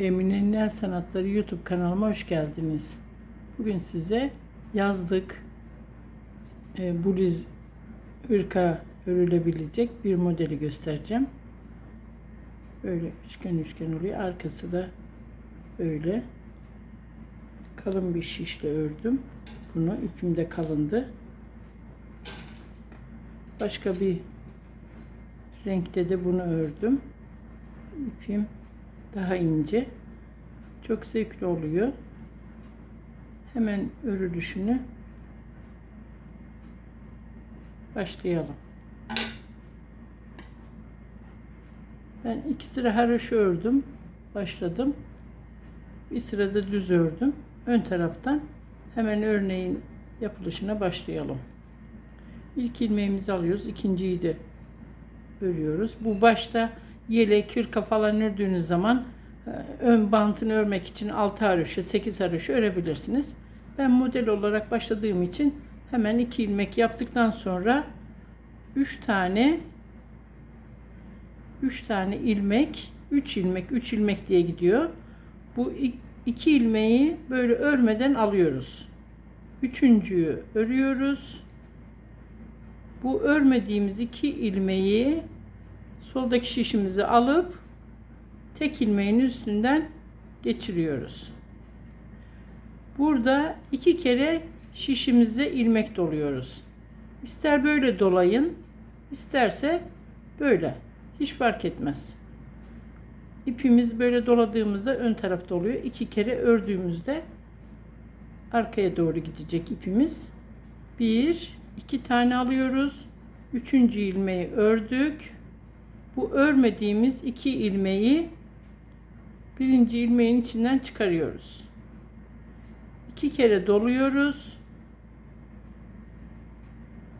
Emine'nin El Sanatları YouTube kanalıma hoş geldiniz. Bugün size yazlık e, bluz hırka örülebilecek bir modeli göstereceğim. Böyle üçgen üçgen oluyor. Arkası da böyle. Kalın bir şişle ördüm. Bunu ipim de kalındı. Başka bir renkte de bunu ördüm. İpim daha ince. Çok zevkli oluyor. Hemen örülüşünü başlayalım. Ben iki sıra haroşa ördüm. Başladım. Bir sırada düz ördüm. Ön taraftan hemen örneğin yapılışına başlayalım. İlk ilmeğimizi alıyoruz. ikinciyi de örüyoruz. Bu başta yelek, hırka falan ördüğünüz zaman e, ön bantını örmek için 6 haroşa, 8 haroşa örebilirsiniz. Ben model olarak başladığım için hemen 2 ilmek yaptıktan sonra 3 tane 3 tane ilmek, 3 ilmek, 3 ilmek diye gidiyor. Bu iki ilmeği böyle örmeden alıyoruz. Üçüncüyü örüyoruz. Bu örmediğimiz iki ilmeği soldaki şişimizi alıp tek ilmeğin üstünden geçiriyoruz. Burada iki kere şişimize ilmek doluyoruz. İster böyle dolayın, isterse böyle. Hiç fark etmez. İpimiz böyle doladığımızda ön tarafta oluyor. İki kere ördüğümüzde arkaya doğru gidecek ipimiz. Bir, iki tane alıyoruz. Üçüncü ilmeği ördük. Bu örmediğimiz iki ilmeği birinci ilmeğin içinden çıkarıyoruz. İki kere doluyoruz.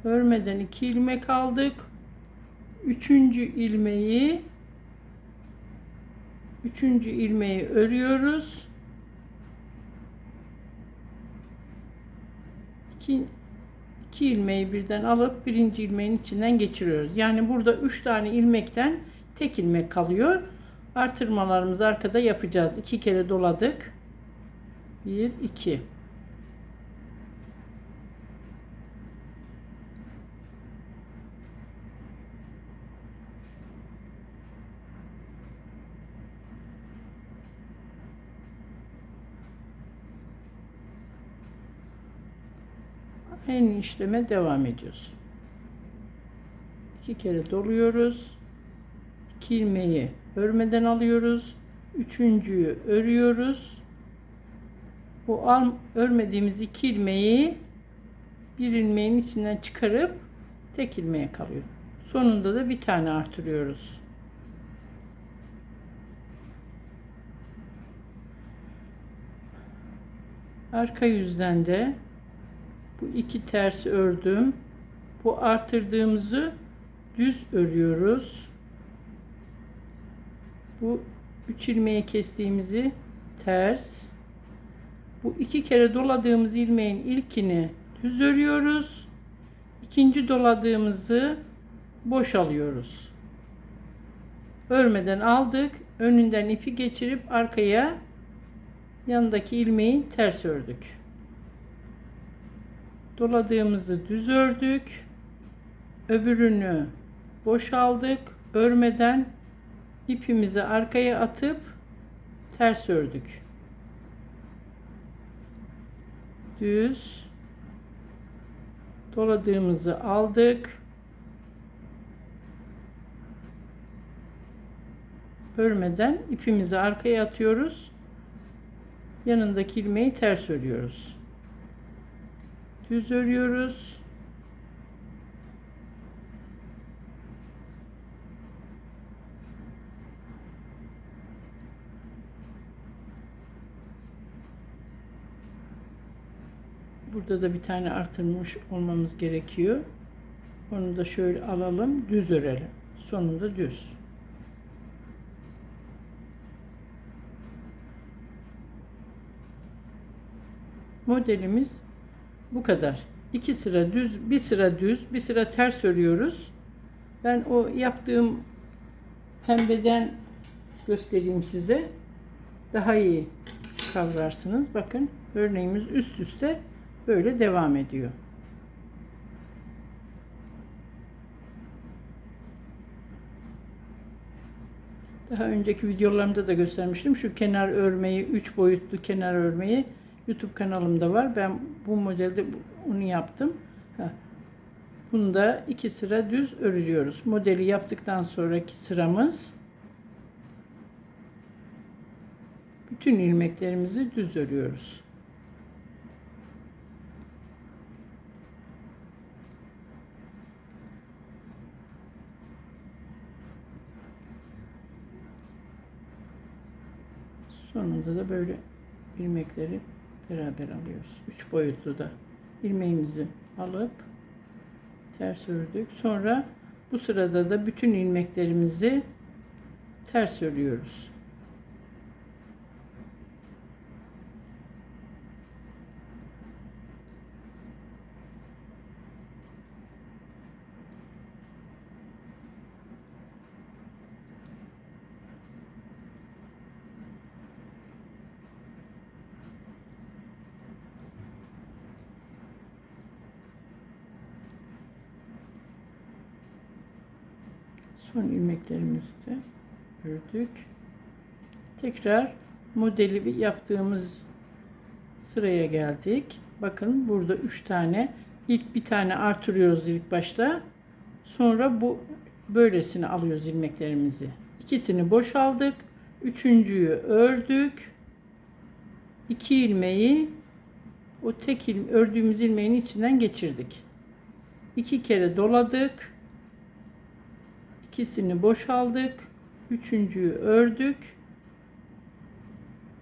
Örmeden iki ilmek aldık. Üçüncü ilmeği üçüncü ilmeği örüyoruz. İki, iki ilmeği birden alıp birinci ilmeğin içinden geçiriyoruz. Yani burada üç tane ilmekten tek ilmek kalıyor. Artırmalarımızı arkada yapacağız. İki kere doladık. Bir, iki. Aynı işleme devam ediyoruz. İki kere doluyoruz. İki ilmeği örmeden alıyoruz. Üçüncüyü örüyoruz. Bu al, örmediğimiz iki ilmeği bir ilmeğin içinden çıkarıp tek ilmeğe kalıyor. Sonunda da bir tane artırıyoruz. Arka yüzden de bu iki ters ördüm. Bu artırdığımızı düz örüyoruz. Bu üç ilmeği kestiğimizi ters. Bu iki kere doladığımız ilmeğin ilkini düz örüyoruz. İkinci doladığımızı boş alıyoruz. Örmeden aldık. Önünden ipi geçirip arkaya yanındaki ilmeği ters ördük. Doladığımızı düz ördük. Öbürünü boşaldık. Örmeden ipimizi arkaya atıp ters ördük. Düz doladığımızı aldık. Örmeden ipimizi arkaya atıyoruz. Yanındaki ilmeği ters örüyoruz. Düz örüyoruz. Burada da bir tane artırmış olmamız gerekiyor. Onu da şöyle alalım, düz örelim. Sonunda düz. Modelimiz bu kadar. İki sıra düz, bir sıra düz, bir sıra ters örüyoruz. Ben o yaptığım pembeden göstereyim size. daha iyi kavrarsınız. Bakın örneğimiz üst üste böyle devam ediyor. Daha önceki videolarımda da göstermiştim. Şu kenar örmeyi, 3 boyutlu kenar örmeyi YouTube kanalımda var. Ben bu modelde bu- onu yaptım. Bunda iki sıra düz örüyoruz. Modeli yaptıktan sonraki sıramız bütün ilmeklerimizi düz örüyoruz. Sonunda da böyle ilmekleri beraber alıyoruz. Üç boyutlu da ilmeğimizi alıp ters ördük. Sonra bu sırada da bütün ilmeklerimizi ters örüyoruz. Son ilmeklerimizi de ördük. Tekrar modeli bir yaptığımız sıraya geldik. Bakın burada üç tane. İlk bir tane artırıyoruz ilk başta. Sonra bu böylesini alıyoruz ilmeklerimizi. İkisini boşaldık. Üçüncüyü ördük. İki ilmeği o tek il, ördüğümüz ilmeğin içinden geçirdik. İki kere doladık. İkisini boşaldık. Üçüncüyü ördük.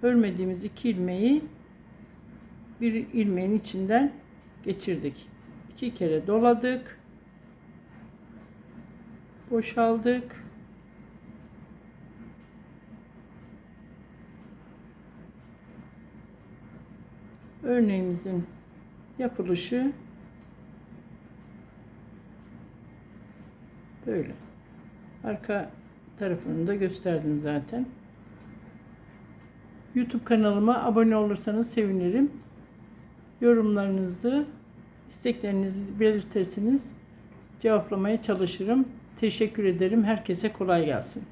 Örmediğimiz iki ilmeği bir ilmeğin içinden geçirdik. İki kere doladık. Boşaldık. Örneğimizin yapılışı böyle. Arka tarafını da gösterdim zaten. YouTube kanalıma abone olursanız sevinirim. Yorumlarınızı, isteklerinizi belirtirseniz cevaplamaya çalışırım. Teşekkür ederim. Herkese kolay gelsin.